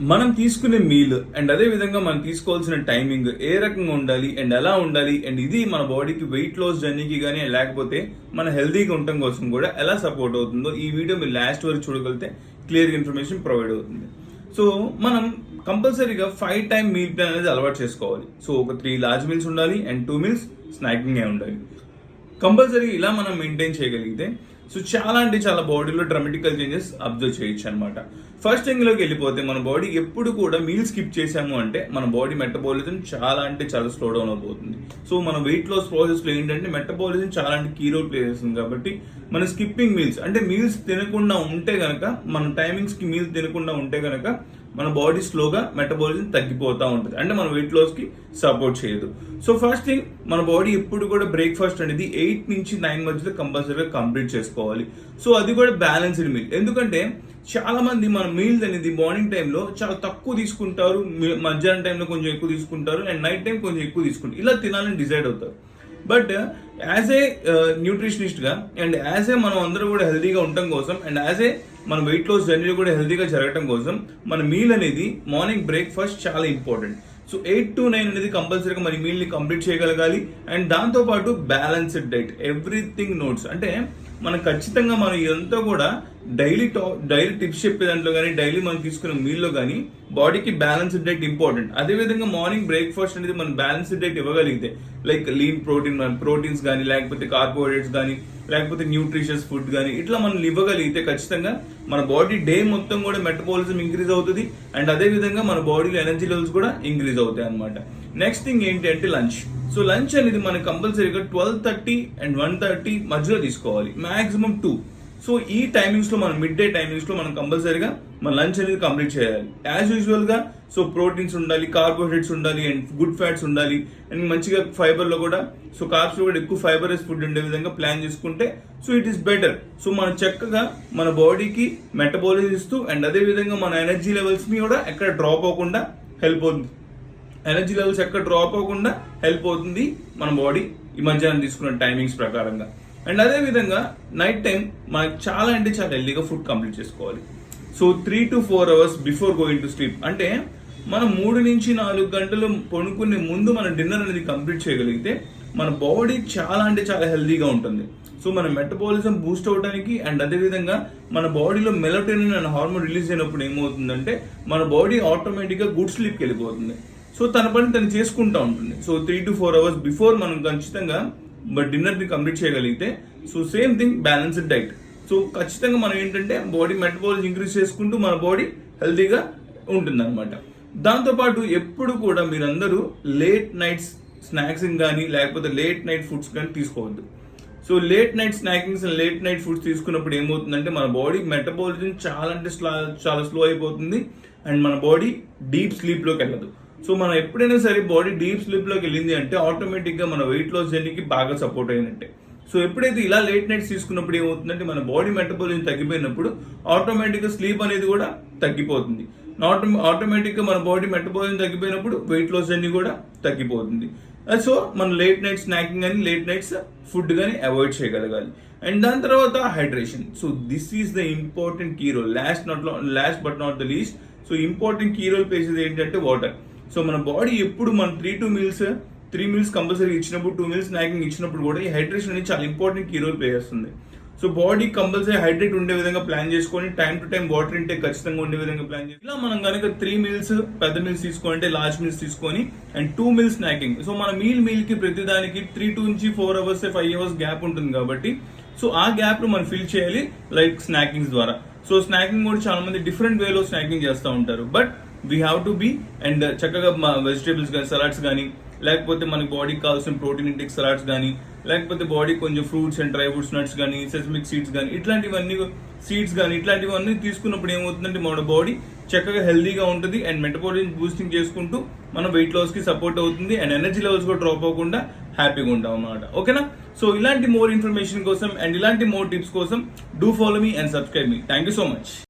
మనం తీసుకునే meal and అదే విధంగా మనం తీసుకోవాల్సిన టైమింగ్ ఏ రకంగా ఉండాలి అండ్ ఎలా ఉండాలి అండ్ ఇది మన బాడీకి వెయిట్ లాస్ జర్నీకి కానీ లేకపోతే మన హెల్తీగా ఉండటం కోసం కూడా ఎలా సపోర్ట్ అవుతుందో ఈ వీడియో మీరు లాస్ట్ వరకు చూడగలిగితే క్లియర్ ఇన్ఫర్మేషన్ ప్రొవైడ్ అవుతుంది. సో మనం కంపల్సరీగా ఫైవ్ టైం మీల్ ప్లాన్ అనేది అలవాటు చేసుకోవాలి. సో ఒక త్రీ లార్జ్ మీల్స్ ఉండాలి అండ్ టూ మీల్స్ స్నాకింగ్ ఉండాలి. కంపల్సరీ ఇలా మనం మెయింటైన్ చేయగలిగితే సో చాలా అంటే చాలా బాడీలో డ్రమాటికల్ చేంజెస్ అబ్జర్వ్ చేయొచ్చు అనమాట ఫస్ట్ థింగ్లోకి వెళ్ళిపోతే మన బాడీ ఎప్పుడు కూడా మీల్ స్కిప్ చేసాము అంటే మన బాడీ మెటబాలిజం చాలా అంటే చాలా స్లో డౌన్ అయిపోతుంది. సో మన వెయిట్ లాస్ ప్రాసెస్లో ఏంటంటే మెటబాలిజం చాలా అంటే కీ రోల్ ప్లే చేస్తుంది కాబట్టి మన స్కిప్పింగ్ మీల్స్ అంటే మీల్స్ తినకుండా ఉంటే కనుక మన టైమింగ్స్కి మీల్స్ తినకుండా ఉంటే కనుక మన బాడీ స్లోగా మెటబాలిజం తగ్గిపోతూ ఉంటుంది. అంటే మన వెయిట్ లాస్కి సపోర్ట్ చేయదు. సో ఫస్ట్ థింగ్ మన బాడీ ఎప్పుడు కూడా బ్రేక్ఫాస్ట్ అనేది ఎయిట్ నుంచి నైన్ మధ్యలో కంపల్సరీగా కంప్లీట్ చేసుకోవాలి. సో అది కూడా బ్యాలెన్స్డ్ మీల్ ఎందుకంటే చాలా మంది మన మీల్స్ అనేది మార్నింగ్ టైంలో చాలా తక్కువ తీసుకుంటారు. మధ్యాహ్నం టైంలో కొంచెం ఎక్కువ తీసుకుంటారు. అండ్ నైట్ టైం కొంచెం ఎక్కువ తీసుకుంటారు. ఇలా తినాలని డిసైడ్ అవుతారు. బట్ యాజ్ ఏ న్యూట్రిషనిస్ట్గా అండ్ యాజ్ ఏ మనం అందరూ కూడా హెల్తీగా ఉండటం కోసం అండ్ యాజ్ ఏ మన వెయిట్ లాస్ జర్నీ కూడా హెల్తీగా జరగడం కోసం మన మీల్ అనేది మార్నింగ్ బ్రేక్ఫాస్ట్ చాలా important so eight to nine అనేది కంపల్సరీగా మరి మీల్ని కంప్లీట్ చేయగలగాలి అండ్ దాంతోపాటు బ్యాలెన్స్డ్ డైట్ ఎవ్రీథింగ్ నోట్స్ అంటే మనం ఖచ్చితంగా మనం ఇదంతా కూడా డైలీ డైలీ టిప్స్ చెప్పే దాంట్లో కానీ డైలీ మనం తీసుకునే మీల్లో కానీ బాడీకి బ్యాలెన్స్డ్ డైట్ ఇంపార్టెంట్. అదే విధంగా మార్నింగ్ బ్రేక్ఫాస్ట్ అనేది మనం బ్యాలెన్స్డ్ డైట్ ఇవ్వగలిగితే లైక్ లీన్ ప్రోటీన్ ప్రోటీన్స్ కానీ లేకపోతే కార్బోహైడ్రేట్స్ కానీ లేకపోతే న్యూట్రిషియస్ ఫుడ్ కానీ ఇట్లా మనం ఇవ్వగలిగితే ఖచ్చితంగా మన బాడీ డే మొత్తం కూడా మెటబాలిజం ఇంక్రీజ్ అవుతుంది అండ్ అదే విధంగా మన బాడీలో ఎనర్జీ లెవెల్స్ కూడా ఇంక్రీజ్ అవుతాయి అనమాట నెక్స్ట్ థింగ్ ఏంటి అంటే లంచ్. సో లంచ్ అనేది మనకి కంపల్సరీగా twelve thirty and one thirty మధ్యలో తీసుకోవాలి. మాక్సిమం టూ సో ఈ టైమింగ్స్లో మనం మిడ్ డే టైమింగ్స్లో మనం కంపల్సరీగా మన లంచ్ అనేది కంప్లీట్ చేయాలి. యాజ్ యూజువల్గా సో ప్రోటీన్స్ ఉండాలి కార్బోహైడ్రేట్స్ ఉండాలి అండ్ గుడ్ ఫ్యాట్స్ ఉండాలి. అండ్ మంచిగా ఫైబర్లో కూడా సో కార్బ్స్లో కూడా ఎక్కువ ఫైబరస్ ఫుడ్ ఉండే విధంగా ప్లాన్ చేసుకుంటే so it is better so మనం చక్కగా మన బాడీకి మెటబాలిజం ఇస్తూ అండ్ అదే విధంగా మన ఎనర్జీ లెవెల్స్ని కూడా ఎక్కడ డ్రాప్ అవ్వకుండా హెల్ప్ అవుతుంది. ఎనర్జీ లెవెల్స్ ఎక్కడ డ్రాప్ అవ్వకుండా హెల్ప్ అవుతుంది మన బాడీ ఈ మధ్యాహ్నం తీసుకున్న టైమింగ్స్ ప్రకారంగా. అండ్ అదే విధంగా నైట్ టైం మనకి చాలా అంటే చాలా హెల్దీగా ఫుడ్ కంప్లీట్ చేసుకోవాలి. So three to four hours before going to sleep. అంటే మనం మూడు నుంచి నాలుగు గంటలు పడుకునే ముందు మన డిన్నర్ అనేది కంప్లీట్ చేయగలిగితే మన బాడీ చాలా అంటే చాలా హెల్దీగా ఉంటుంది. సో మన మెటబాలిజం బూస్ట్ అవడానికి అండ్ అదేవిధంగా మన బాడీలో మెలటోనిన్ అనే హార్మోన్ రిలీజ్ అయినప్పుడు ఏమవుతుందంటే మన బాడీ ఆటోమేటిక్గా గుడ్ స్లీప్కి వెళ్ళిపోతుంది. సో తన పని తను చేసుకుంటూ ఉంటుంది. So three to four hours before మనం ఖచ్చితంగా డిన్నర్ని కంప్లీట్ చేయగలిగితే so same thing balanced diet so ఖచ్చితంగా మనం ఏంటంటే బాడీ మెటబాలిజం ఇంక్రీజ్ చేసుకుంటూ మన బాడీ హెల్తీగా ఉంటుంది అనమాట దాంతోపాటు ఎప్పుడు కూడా మీరందరూ లేట్ నైట్స్ స్నాక్స్ కానీ లేకపోతే లేట్ నైట్ ఫుడ్స్ కానీ తీసుకోవద్దు. So late night snackings and late night foods తీసుకున్నప్పుడు ఏమవుతుందంటే మన బాడీ మెటబాలిజం చాలా అంటే స్లా- చాలా స్లో అయిపోతుంది. అండ్ మన బాడీ డీప్ స్లీప్లోకి వెళ్ళదు. సో మనం ఎప్పుడైనా సరే బాడీ డీప్ స్లీప్లోకి వెళ్ళింది అంటే ఆటోమేటిక్గా మన వెయిట్ లాస్ జర్నీకి బాగా సపోర్ట్ అయినట్టే. సో ఎప్పుడైతే ఇలా లేట్ నైట్స్ తీసుకున్నప్పుడు ఏమవుతుందంటే మన బాడీ మెటబాలిజం తగ్గిపోయినప్పుడు ఆటోమేటిక్గా స్లీప్ అనేది కూడా తగ్గిపోతుంది. ఆటో ఆటోమేటిక్గా మన బాడీ మెటబాలిజం తగ్గిపోయినప్పుడు వెయిట్ లాస్ జర్నీ కూడా తగ్గిపోతుంది. సో మనం లేట్ నైట్ స్నాకింగ్ కానీ లేట్ నైట్స్ ఫుడ్ కానీ అవాయిడ్ చేయగలగాలి. అండ్ దాని తర్వాత hydration so this is the important key role last not last but not the least so important key role ప్లేసేది ఏంటంటే water so మన బాడీ ఎప్పుడు మన three two meals three meals compulsory ఇచ్చినప్పుడు two meals snacking ఇచ్చినప్పుడు కూడా ఈ hydration అనేది చాలా ఇంపార్టెంట్ కీ రోల్ ప్లే చేస్తుంది. సో బాడీ కంపల్సరీ హైడ్రేట్ ఉండే విధంగా ప్లాన్ చేసుకొని time to time water intake ఖచ్చితంగా ఉండే విధంగా ప్లాన్ చేసి ఇలా మనం కనుక త్రీ మీల్స్ పెద్ద మీల్స్ తీసుకుంటే లార్జ్ మీల్స్ తీసుకొని and two meals snacking so మన మీల్ మీల్కి ప్రతి దానికి త్రీ టూ నుంచి four hours five hours gap ఉంటుంది కాబట్టి సో ఆ గ్యాప్ను మనం ఫిల్ చేయాలి లైక్ స్నాకింగ్స్ ద్వారా. సో స్నాకింగ్ కూడా చాలా మంది డిఫరెంట్ వేలో స్నాకింగ్ చేస్తూ ఉంటారు. But we have to be and చక్కగా మా వెజిటేబుల్స్ కానీ సలాడ్స్ కానీ లేకపోతే మనకి బాడీకి కావాల్సిన ప్రోటీన్ ఇంటిక్ సలాడ్స్ కానీ లేకపోతే బాడీ కొంచెం fruits and dry fruits nuts కానీ సెసమిక్ సీడ్స్ కానీ ఇట్లాంటివన్నీ సీడ్స్ కానీ ఇట్లాంటివన్నీ తీసుకున్నప్పుడు ఏమవుతుందంటే మన బాడీ చక్కగా హెల్దీగా ఉంటుంది అండ్ మెటబాలిజం బూస్టింగ్ చేసుకుంటూ మన వెయిట్ లాస్కి సపోర్ట్ అవుతుంది అండ్ ఎనర్జీ లెవెల్స్ కూడా డ్రాప్ అవ్వకుండా హ్యాపీగా ఉంటాం అన్నమాట. ఓకేనా సో ఇలాంటి మోర్ ఇన్ఫర్మేషన్ కోసం అండ్ ఇలాంటి మోర్ టిప్స్ కోసం do follow me and subscribe me thank you so much